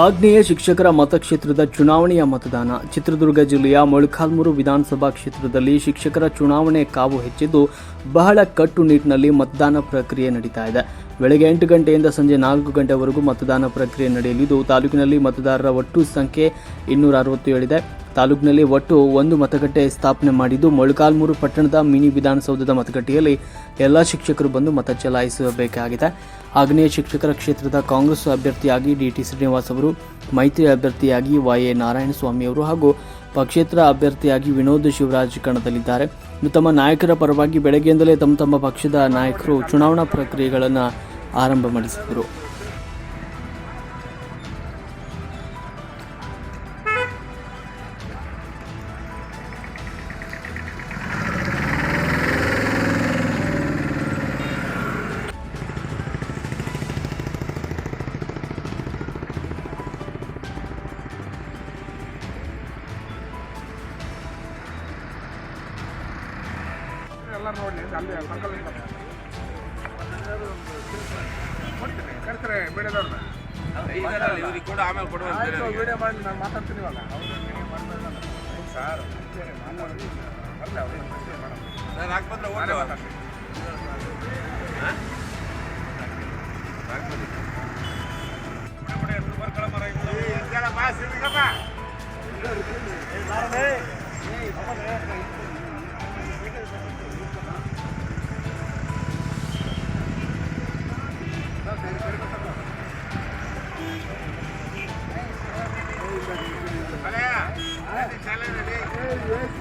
ಆಗ್ನೇಯ ಶಿಕ್ಷಕರ ಮತಕ್ಷೇತ್ರದ ಚುನಾವಣೆಯ ಮತದಾನ. ಚಿತ್ರದುರ್ಗ ಜಿಲ್ಲೆಯ ಮೊಳಕಾಲ್ಮೂರು ವಿಧಾನಸಭಾ ಕ್ಷೇತ್ರದಲ್ಲಿ ಶಿಕ್ಷಕರ ಚುನಾವಣೆ ಕಾವು ಹೆಚ್ಚಿದ್ದು, ಬಹಳ ಕಟ್ಟುನಿಟ್ಟಿನಲ್ಲಿ ಮತದಾನ ಪ್ರಕ್ರಿಯೆ ನಡೀತಾ ಇದೆ. ಬೆಳಗ್ಗೆ ಎಂಟು ಗಂಟೆಯಿಂದ ಸಂಜೆ ನಾಲ್ಕು ಗಂಟೆವರೆಗೂ ಮತದಾನ ಪ್ರಕ್ರಿಯೆ ನಡೆಯಲಿದ್ದು, ತಾಲೂಕಿನಲ್ಲಿ ಮತದಾರರ ಒಟ್ಟು ಸಂಖ್ಯೆ ಇನ್ನೂರ ಅರವತ್ತೇಳಿದೆ ತಾಲೂಕಿನಲ್ಲಿ ಒಟ್ಟು ಒಂದು ಮತಗಟ್ಟೆ ಸ್ಥಾಪನೆ ಮಾಡಿದ್ದು, ಮೊಳಕಾಲ್ಮೂರು ಪಟ್ಟಣದ ಮಿನಿ ವಿಧಾನಸೌಧದ ಮತಗಟ್ಟೆಯಲ್ಲಿ ಎಲ್ಲ ಶಿಕ್ಷಕರು ಬಂದು ಮತ ಚಲಾಯಿಸಬೇಕಾಗಿದೆ. ಆಗ್ನೇಯ ಶಿಕ್ಷಕರ ಕ್ಷೇತ್ರದ ಕಾಂಗ್ರೆಸ್ ಅಭ್ಯರ್ಥಿಯಾಗಿ ಡಿಟಿ ಶ್ರೀನಿವಾಸ್ ಅವರು, ಮೈತ್ರಿ ಅಭ್ಯರ್ಥಿಯಾಗಿ ವೈ ನಾರಾಯಣಸ್ವಾಮಿ ಅವರು ಹಾಗೂ ಪಕ್ಷೇತರ ಅಭ್ಯರ್ಥಿಯಾಗಿ ವಿನೋದ್ ಶಿವರಾಜ್ ಕಣದಲ್ಲಿದ್ದಾರೆ. ತಮ್ಮ ನಾಯಕರ ಪರವಾಗಿ ಬೆಳಗ್ಗೆಯಿಂದಲೇ ತಮ್ಮ ತಮ್ಮ ಪಕ್ಷದ ನಾಯಕರು ಚುನಾವಣಾ ಪ್ರಕ್ರಿಯೆಗಳನ್ನು ಆರಂಭ ಮಾಡಿಸಿದರು ಎಲ್ಲ ನೋಡಲಿ ಅಲ್ಲಿ ಸರ್ಕಲ್ ನೋಡ್ತೀನಿ ಕರ್ಸ್ರೆ ಮೀಡಿಯಾದವ್ರನ್ನ ಇವ್ರಿಗೆ ಕೂಡ ಆಮೇಲೆ ಕೊಡುವ ವಿಡಿಯೋ ಮಾಡಿ ನಾನು ಮಾತಾಡ್ತೀನಿ ಇವಾಗ. ಸರ್ ಅಲ್ಲ ಅವ್ರು. ನಾನು ಮಾತಾಡ್ತೀನಿ. ಬಿಡಿ, ಬಿಡಿ, ಎದ್ರು ಬರ್ಕೊಳ ಮರ.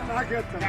నాకేస్తాను